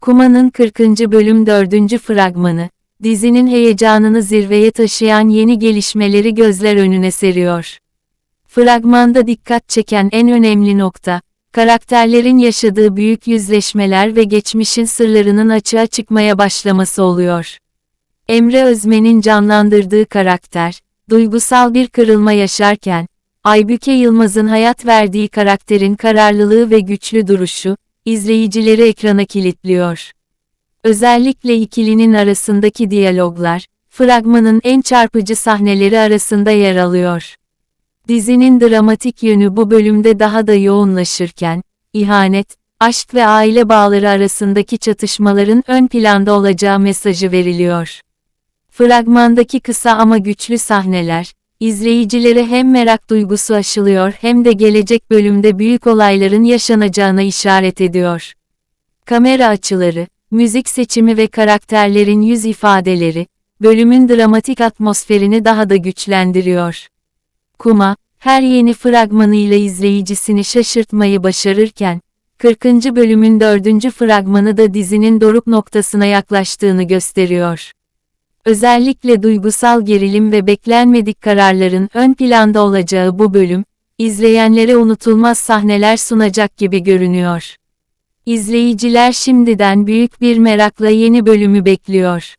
Kuma'nın 40. bölüm 4. fragmanı, dizinin heyecanını zirveye taşıyan yeni gelişmeleri gözler önüne seriyor. Fragmanda dikkat çeken en önemli nokta, karakterlerin yaşadığı büyük yüzleşmeler ve geçmişin sırlarının açığa çıkmaya başlaması oluyor. Emre Özmen'in canlandırdığı karakter, duygusal bir kırılma yaşarken, Aybüke Yılmaz'ın hayat verdiği karakterin kararlılığı ve güçlü duruşu, izleyicileri ekrana kilitliyor. Özellikle ikilinin arasındaki diyaloglar, fragmanın en çarpıcı sahneleri arasında yer alıyor. Dizinin dramatik yönü bu bölümde daha da yoğunlaşırken, ihanet, aşk ve aile bağları arasındaki çatışmaların ön planda olacağı mesajı veriliyor. Fragmandaki kısa ama güçlü sahneler, izleyicilere hem merak duygusu aşılıyor hem de gelecek bölümde büyük olayların yaşanacağına işaret ediyor. Kamera açıları, müzik seçimi ve karakterlerin yüz ifadeleri, bölümün dramatik atmosferini daha da güçlendiriyor. Kuma, her yeni fragmanıyla izleyicisini şaşırtmayı başarırken, 40. bölümün 4. fragmanı da dizinin doruk noktasına yaklaştığını gösteriyor. Özellikle duygusal gerilim ve beklenmedik kararların ön planda olacağı bu bölüm, izleyenlere unutulmaz sahneler sunacak gibi görünüyor. İzleyiciler şimdiden büyük bir merakla yeni bölümü bekliyor.